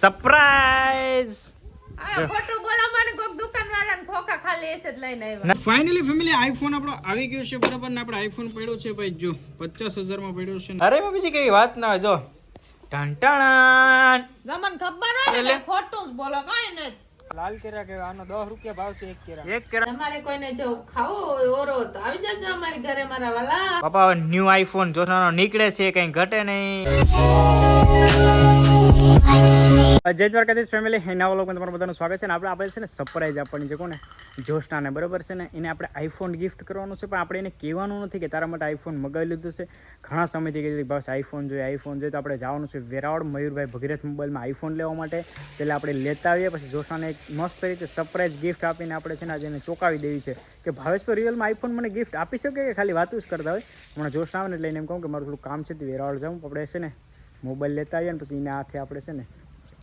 Surprise આ ખોટું બોલો મને કોક દુકાનવાળાને ખોખા ખાલી એસે જ લઈને ફાઇનલી ફેમિલી આઈફોન આપણો આવી ગયો છે બરાબર ને આપણે આઈફોન પડ્યો છે ભાઈ જો પચાસ હજારમાં પડ્યો છે અરે બીજી કઈ વાત ના હોય જો. ટાણ તમને ખબર હોય એટલે? ખોટું જ બોલો કાંઈ લાલ કેરા કે આનો દસ રૂપિયા ભાવ છે એક કેરા. એક કેરા. તમારે કોઈને જો ખાવું ઓરો તો આવી જજો અમારી ઘરે મારા વાલા. પપ્પા ન્યુ આઈફોન જોનાનો નીકળે છે કઈ ઘટે નહીં. જય દ્વારકાધીશ ફેમિલી એના લોકો તમારું બધાનું સ્વાગત છે ને આપણે આપણે છે ને સરપ્રાઈઝ આપવાની છે કોને? જોશનાને. બરાબર છે ને? એને આપણે આઈફોન ગિફ્ટ કરવાનું છે, પણ આપણે એને કહેવાનું નથી કે તારા માટે આઈફોન મગાવી લીધું છે. ઘણા સમયથી કીધું બસ આઈફોન જોઈએ આઈફોન જોઈએ. તો આપણે જવાનું છે વેરાવળ મયુરભાઈ ભગીરથ મોબાઈલમાં આઈફોન લેવા માટે. પહેલાં આપણે લેતા આવીએ, પછી જોશનાને એક મસ્ત રીતે સરપ્રાઈઝ ગિફ્ટ આપીને આપણે છે ને આજે એને ચોંકાવી દેવી છે. કે ભાવેશભાઈ રિયલમાં આઈફોન મને ગિફ્ટ આપી શકે કે ખાલી વાતું જ કરતા હોય? હમણાં જોશ આવે ને એટલે એને એમ કહું કે મારું થોડું કામ છે, તે વેરાવળ જાઉં આપણે છે ને મોબાઈલ લેતા આવીએ ને પછી એના હાથે આપણે છે ને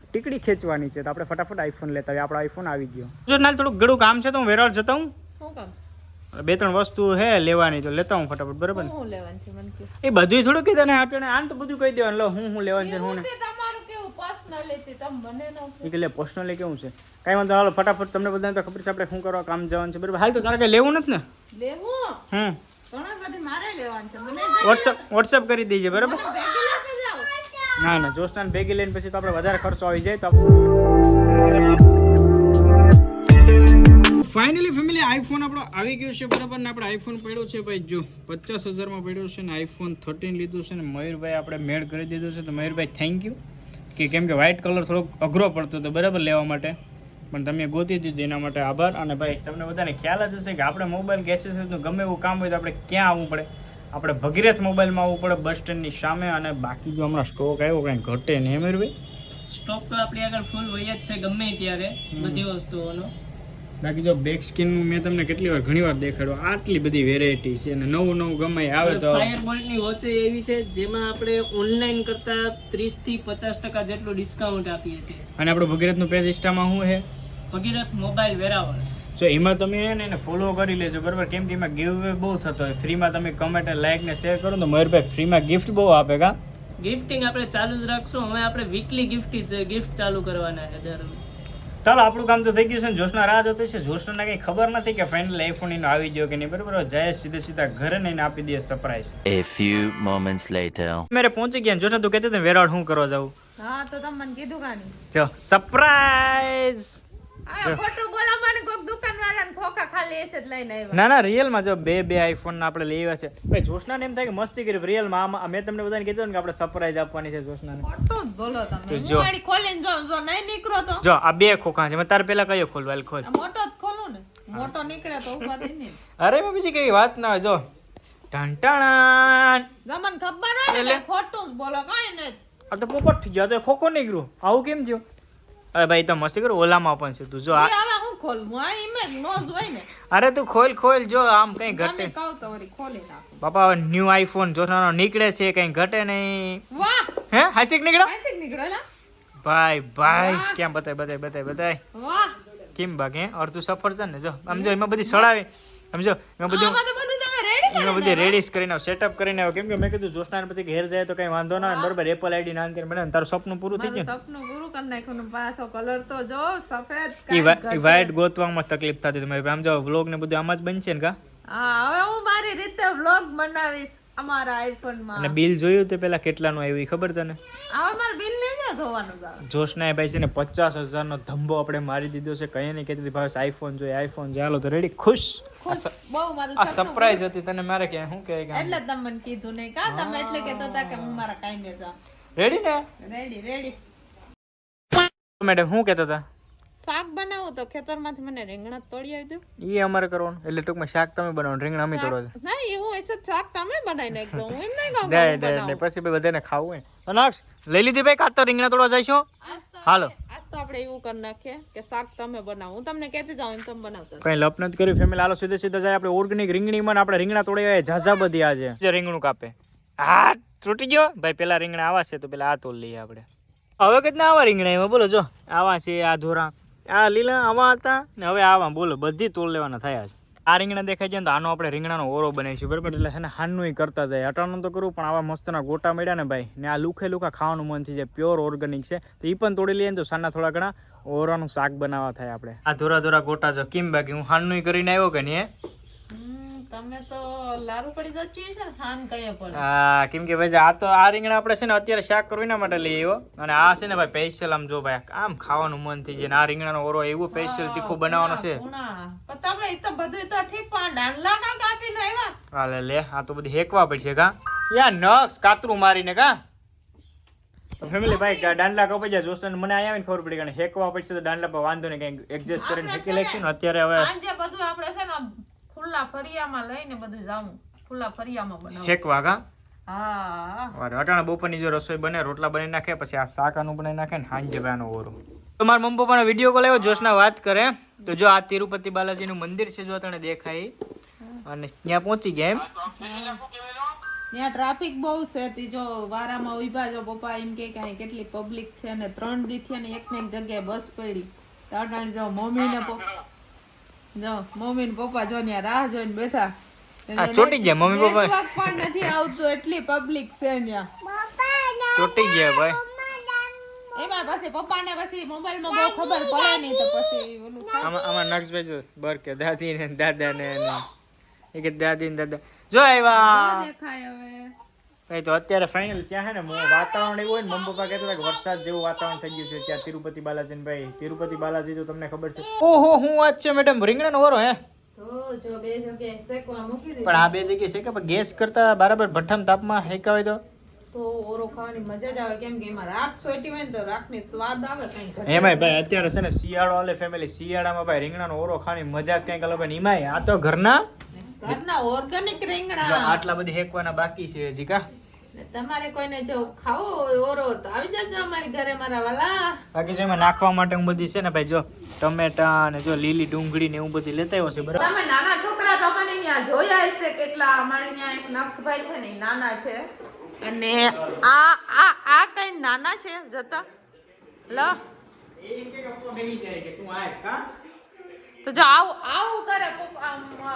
ટીકડી ખેંચવાની છે. તો આપણે ફટાફટ આઈફોન લેતા આવીએ. આપણો આઈફોન આવી ગયો. જો નાલ થોડું ઘણું કામ છે તો હું વેરાળ જતો હું શું બે ત્રણ વસ્તુ હે લેવાની તો લેતા હું ફટાફટ બરાબર ને? શું છે મને એ બધું થોડું કીધું ને આટણે આને તો બધું કહી દેવાનું. લો હું હું લેવાનું છે ને હું એવું તે તમારું કેવું પર્સનાલિટી તમે મને ન કહો. એ કે લે પર્સનલી કેવું છે? કાંઈ વાંધો હાલો ફટાફટ તમને બધાને તો ખબર છે આપણે શું કરવા કામ જવાનું છે બરાબર? હાલ તો તારે કંઈ લેવું નથી ને? લેવું? હમ. ઘણા બધી મારે લેવાનું છે. મને વોટ્સઅપ વોટ્સઅપ કરી દેજે બરાબર? ના ના જોસ્ટાન ભેગી લઈને પછી તો આપણે વધારે ખર્ચો આવી જાય તો. ફાઇનલી ફેમિલી આઈફોન આપણો આવી ગયો છે બરાબર ને આપણે આઈફોન પડ્યો છે ભાઈ. જો, પચાસ હજારમાં પડ્યો છે ને આઈફોન થર્ટીન લીધું છે ને મયુરભાઈ આપણે મેળ કરી દીધો છે. તો મયુરભાઈ થેન્ક યુ કે કેમ કે વ્હાઇટ કલર થોડોક અઘરો પડતો હતો બરાબર લેવા માટે. પણ તમે ગોતી દીધું એના માટે આભાર. અને ભાઈ, તમને બધાને ખ્યાલ જ હશે કે આપણે મોબાઈલ એસેસરીનું ગમે એવું કામ હોય તો આપણે ક્યાં આવવું પડે? આપણે ભગીરથ મોબાઈલમાં આવવું પડે બસ સ્ટેન્ડની સામે અને બાકી જો હમણાં સ્ટોક આવ્યો કાંઈ ઘટે નહીં હે મયુરભાઈ સ્ટોક તો આપણી આગળ ફૂલ હોય જ છે ગમે ત્યારે બધી વસ્તુઓનો. બાકી જો બેક સ્કિનનું મેં તમને કેટલી વાર ઘણી વાર દેખાડ્યું આટલી બધી વેરાયટી છે અને નવું નવું ગમે આવે તો ફાયર બોલ્ટની વોચ એવી છે જેમાં આપણે ઓનલાઈન કરતા ત્રીસથી પચાસ ટકા જેટલું ડિસ્કાઉન્ટ આપીએ છીએ. અને આપણું ભગીરથનું પેજ ઇન્સ્ટામાં શું છે? ભગીરથ મોબાઈલ વેરાવળ. જો એમાં તમે હે ને એને ફોલો કરી લેજો બરાબર? કેમ કે એમાં ગીવ બહુ થતો હોય. ફ્રીમાં તમે કમેન્ટ લાઈક ને શેર કરો તો મયુરભાઈ ફ્રીમાં ગિફ્ટ બહુ આપે કા? ગિફ્ટિંગ આપણે ચાલુ જ રાખશું. હવે આપણે વીકલી ગિફ્ટ ગિફ્ટ ચાલુ કરવાના છે દર ચાલો આપણું કામ તો થઈ ગયું છે ને. જોશના રાહ જોતી છે. જોશના કંઈ ખબર નથી કે ફાઇનલ આઈફોન એનો આવી ગયો કે નહીં બરાબર? જય સીધે સીધા ઘરે ને એને આપી દે surprise a few moments later મેરે પહોંચી ગયા જોશના તું કહેતો વેરાવળ શું કરવા જાવું હા તો તમે મને કીધું કાની જો સરપ્રાઈઝ આ ખોટું બોલો મને કોક દુકાનવાળાને ખોખા ખાલી એસે જ લઈને આવ્યા. ના ના રિયલમાં જો બે બે આઈફોન આપણે લેવા છે. ભાઈ જોશના એમ થાય કે મસ્તી કરી રિયલ આમાં મેં તમને બધાને કીધું ને કે આપણે સરપ્રાઈઝ આપવાની છે જોશનાને. ખોટું જ બોલો તમે. તો જો. નહીં નીકળો તો. જો આ બે ખોખા છે. મેં તાર પેલા કયો ખોલવા? ખોલ. મોટો જ ખોલું ને. મોટો નીકળે તો ઊભા થઈને અરે મેં બીજી કઈ વાત ના જો. ટંટણ ગમન ખબર હોય ને ખોટું જ બોલો કાંઈ નહીં આ તો પોપટ થઈ ગયો. તો ખોખો નીકળ્યું. આવું કેમ થયું? અરે ભાઈ તો મસ્તી કરું ઓલામાં પણ છે તું જો આ હું ખોલવું આ ઇમેજ નો જોઈ ને. અરે તું ખોલ ખોલ જો આમ કઈ ઘટે. કહું તો વળી ખોલી નાખું. બાપા ન્યુ આઈફોન જોવાનો નીકળે છે કઈ ઘટે નહીં. વાહ! હે હાસિક નીકળો આઈસિક નીકળ્યો ભાઈ ભાઈ. કેમ બતાય બતાય બતાય બતાય વાહ! કેમ બાકી તું સફર સફરજન ને જો આમ જો એમાં બધી સળાવી. સમજો એમાં બધું એમાં બધી રેડીસ કરીને સેટઅપ કરીને આવ્યો કેમ કે મેં કીધું જોશના પછી ઘેર જાય તો કઈ વાંધો ના હોય બરોબર એપલ આઈડી નાન કરીને બનાવે તારું સપનું પૂરું થઈ ગયું. સપનું કરી નાખ્યો ને પાછો કલર તો જો સફેદ એ ગોતવામાં તકલીફ થતી તમારી આમ જો વ્લોગ ને બધું આમ જ બનશે ને કા? હા હવે હું મારી રીતે વ્લોગ બનાવીશ અમારા આઈફોનમાં અને બિલ જોયું તે પેલા કેટલાનું આવ્યું ખબર તને? હવે મારે બિલ નહીં જોવાનું જોશના ભાઈ છે ને પચાસ હજારનો ધંબો આપણે મારી દીધો છે. કઈ નહીં કહેતી ભાઈ આઈફોન જોઈએ આઈફોન જોઈએ. હાલો તો રેડી ખુશ? બહુ મારું આ સરપ્રાઈઝ હતી તને મારે કે શું કહે એટલે જ તમે મને કીધું નહીં કા? તમે એટલે કહેતા હતા કે હું મારા જાઉં. રેડી ને? રેડી રેડી મેડમ શું કહેતા હતા? શાક બનાવું તો ખેતરમાંથી મને રીંગણા તોડી આવી દો. એ અમારે કરવાનું એટલે ટૂંકમાં શાક તમે બનાવો રીંગણા અમે તોડો ના એ એસે શાક તમે બનાવી નાખજો હું એમ નહીં કહું ડે ડે ડે પછી ભાઈ બધાને ખાવું હોય. તો લઈ લીધી ભાઈ કાતો રીંગણા તોડવા જઈશું? હાલો. આજ તો આપણે એવું કરી નાખીએ કે શાક તમે બનાવો. હું તમને કહેતી જાઉં એમ તમે બનાવતા કઈ લપ નથી કર્યું ફેમિલી હાલો સીધે સીધા જાય આપણે ઓર્ગેનિક રીંગણીમાં આપણે રીંગણા તોડી ઝાઝા બધી આજે. જે રીંગણું કાપે. હા તૂટી ગયો? ભાઈ પેલા રીંગણા આવા છે તો પેલા આ તોડ લઈએ આપણે. હવે કેટલા આવા રીંગણા એમાં, બોલો જો. આવા છે, આ ધોરા આ લીલા આવા હતા ને હવે આવા, બોલો. બધી તોડ લેવાના થયા છે. આ રીંગણા દેખાય છે ને તો આનો આપણે રીંગણાનો ઓરો બનાવીશું બરાબર? એટલે છે ને હાનનું કરતા જાય. અટાણું તો કરું પણ આવા મસ્તના ગોટા મળ્યા ને ભાઈ, ને આ લુખે લુખા ખાવાનું મન થઈ જાય. પ્યોર ઓર્ગેનિક છે. તો એ પણ તોડી લઈએ ને તો સાના થોડા ઘણા ઓરાનું શાક બનાવવા થાય આપણે. આ ધોરા ધોરા ગોટા જો કેમ બાકી? હું હાનનું કરીને આવ્યો કે નહીં તમે તો લારું પડી જચ્યું છે હાન કયા પડે હા કેમ કે ભાઈ આ તો આ રીંગણા આપણે છે ને અત્યારે શાક કરવું એના માટે લઈ આવ્યો. અને આ છે ને ભાઈ સ્પેશિયલ આમ જો ભાઈ આમ ખાવાનું મન થઈ જાય આ રીંગણાનો ઓરો એવું સ્પેશિયલ તીખું બનાવવાનો છે. પણ તમે તો બધું તો ઠીક પણ ડાંડલા કાં કાપીને આવ્યા. હાલે લે આ તો બધી હેકવા પડશે કા? યા નખ કાતરું મારીને કા? ફેમિલી ભાઈ દાંડલા કપાઈ જાય મને અહીંયા આવીને ખબર પડી કે હેકવા પડશે તો દાંડલા પર વાંધો નહીં કંઈક એડજસ્ટ કરીને હેકી લેશું ને અત્યારે હવે. બધું આપણે છે ને ખુલ્લા ફરિયામાં લઈને બધું જાવું ખુલ્લા ફરિયામાં બનાવું. હેકવા કા? હા. અટાણા બપોરની જો રસોઈ બને રોટલા બનાવી નાખે પછી આ શાકાનું બનાવી નાખે ને સાંજે ભાઈનો ઓરો. તો મારા મમ્મી પપ્પાનો વીડિયો કોલ આવ્યો જોશના વાત કરે. તો જો આ તિરુપતિ બાલાજીનું મંદિર છે જો તને દેખાય. અને ત્યાં પહોંચી ગયા એમ. ત્યાં ટ્રાફિક બહુ છે તી જો વારામાં ઊભા જો પપ્પા એમ કે અહીં કેટલી પબ્લિક છે અને ત્રણ દીથી થયા ને એક ને એક જગ્યાએ બસ પડી. તો અટાણે જો મમ્મી ને પપ્પા જો મમ્મી ને પપ્પા જો ને રાહ જોઈને બેઠા. આ ચોટી ગયા મમ્મી પપ્પા પણ નથી આવતું એટલી પબ્લિક છે ન્યા ચોટી ગયા ભાઈ. એમાં પછી પપ્પાને પછી મોબાઈલમાં બહુ ખબર પડે નહીં તો પછી ઓલું આમાં આમાં નક્ષભાઈ જો બર કે દાદી ને દાદા ને. ને એ કે દાદી ને દાદા જો આવ્યા દેખાય હવે. ભાઈ તો અત્યારે ફાઇનલ ત્યાં હે ને વાતાવરણ એવું હોય ને મમ્મી પપ્પા કહેતા કે વરસાદ જેવું વાતાવરણ થઈ ગયું છે. ત્યાં તિરુપતિ બાલાજી ભાઈ તિરુપતિ બાલાજી તો તમને ખબર છે. ઓહો હું વાત છે મેડમ રીંગણાનો વરો હે? શેકવા પણ આ બે જગ્યાએ છે કે પણ ગેસ કરતા બરાબર ભઠ્ઠમ તાપમાં હોય તો? તો ઓરો ખાવાની મજા જ આવે કેમ કે એમાં રાખ સોટી હોય ને તો રાખની સ્વાદ આવે કઈ એમાંય ભાઈ અત્યારે છે ને શિયાળો હાલે ફેમિલી શિયાળામાં ભાઈ રીંગણાનો ઓરો ખાવાની મજા જ કંઈક અલગ હોય ને એમાંય આ તો ઘરના ઘરના ઓર્ગેનિક રીંગણા. આટલા બધી હેકવાના બાકી છે હજી કા? ને તમારે કોઈને જો ખાવો હોય ઓરો તો આવી જાજો અમારી ઘરે મારા વાલા. બાકી જો એમાં નાખવા માટે હું બધી છે ને ભાઈ જો ટમેટા ને જો લીલી ડુંગળી ને એવું બધી લેતા આવ્યો છે બરાબર? તમે નાના છોકરા તો મને ત્યાં જોયા છે કેટલા અમારે ત્યાં એક નક્ષભાઈ છે ને નાના છે. અને આ આ આ કઈ નાના છે જતા? લો. તો જો આવું આવું કરે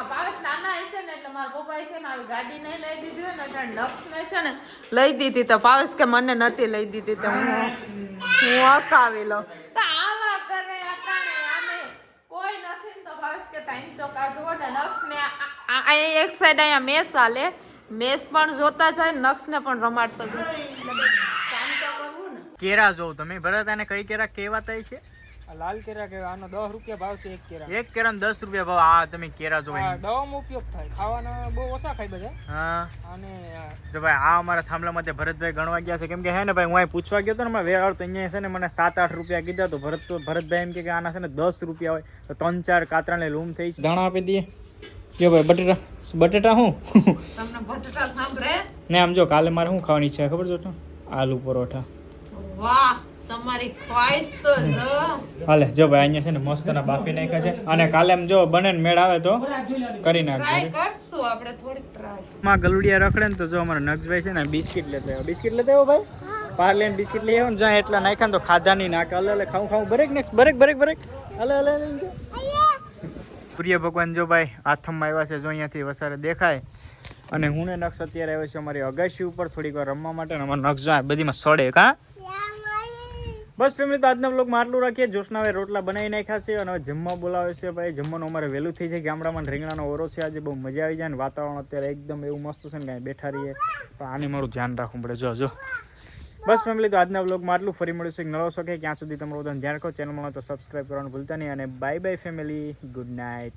ભાવેશ નાના હશે ને એટલે મારા પપ્પાએ છે ને આવી ગાડી નહીં લઈ દીધી હોય ને એટલે નક્ષને છે ને લઈ દીધી. તો ભાવેશ કે મને નથી લઈ દીધી તો હું હું અકાવી લઉં. તો આવા કરે આમે કોઈ નથી ને તો ભાવેશ કે ટાઈમ તો કાઢવો ને. નક્ષને અહીંયા એક સાઈડ અહીંયા મેસ હાલે. મેસ પણ જોતા જાય નક્ષને પણ રમાડતો જાય. એટલે કામ તો કરવું ને. કેરા જોઉં તમે. ભરત આને કઈ કેરા કહેવાતા છે? લાલ કેરા કે આનો દસ રૂપિયા ભાવ છે એક કેરા એક કેરા દસ રૂપિયા ભાવ આ તમે કેરા જો દવામાં ઉપયોગ થાય. ખાવાના બહુ ઓછા ખાઈ બધા. હા. અને જો ભાઈ આ અમારા થાંભલામાં તે ભરતભાઈ ગણવા ગયા છે કેમ કે હે ને ભાઈ હું અહીં પૂછવા ગયો તો ને હમણાં વેરાળ તો અહીંયા છે ને મને સાત આઠ રૂપિયા કીધા તો ભરત તો ભરતભાઈ એમ કે કે આના છે ને દસ રૂપિયા હોય તો ત્રણ ચાર કાતરાને લૂમ થઈ છે. દાણા આપી દઈએ. જો ભાઈ બટેટા બટેટા હું? તમને બટેટા સાંભળે? ને આમ જો કાલે મારે શું ખાવાની ઈચ્છા છે ખબર છે તો આલુ પરોઠા. વાહ! તમારી ખ્વાઈશ તો જો હાલે જો ભાઈ અહીંયા છે ને મસ્તના બાફી નાખ્યા છે. અને કાલે એમ જો બને ને મેળ આવે તો કરી નાખજો. ટ્રાય કરશું આપણે થોડીક ટ્રાયમાં ગલુડિયા રખડે ને તો જો અમારા નક્ષભાઈ છે ને બિસ્કિટ લેતા આવ્યો. બિસ્કિટ લેતા આવ્યો ભાઈ? પાર્લે ને બિસ્કિટ લઈ આવ્યો ને જ્યાં એટલા નાખ્યા ને તો ખાધા નહીં નાખે. અલે અલે ખાવું ખાવું બરેક નેક્સ્ટ બરેક બરેક બરેક અલે અલે. સૂર્ય ભગવાન જો ભાઈ આથમમાં આવ્યા છે જો અહીંયાથી વસારે દેખાય. અને હું ને નક્ષ અત્યારે આવ્યો છું અમારી અગાશી ઉપર થોડીક વાર રમવા માટે. અમારો નક્ષ બધીમાં સડે કા? બસ ફેમિલી તો આજના બ્લોગમાં આટલું રાખીએ. જોશના હવે રોટલા બનાવી નાખ્યા છે અને જમવા બોલાવે છે ભાઈ. જમવાનું અમારે વહેલું થઈ જાય. ગામડામાં રીંગણાનો ઓરો છે આજે. બહુ મજા આવી જાય ને વાતાવરણ અત્યારે એકદમ એવું મસ્ત છે ને કાંઈ બેઠા રહીએ. પણ આને મારું ધ્યાન રાખવું પડે. જો બસ ફેમિલી તો આજના બ્લોગમાં આટલું. ફરી મળ્યું છે નવો શકે ક્યાં સુધી તમારું બધાને ધ્યાન રાખો ચેનલમાં તો સબસ્ક્રાઈબ કરવાનું ભૂલતા નહીં. અને bye bye family good night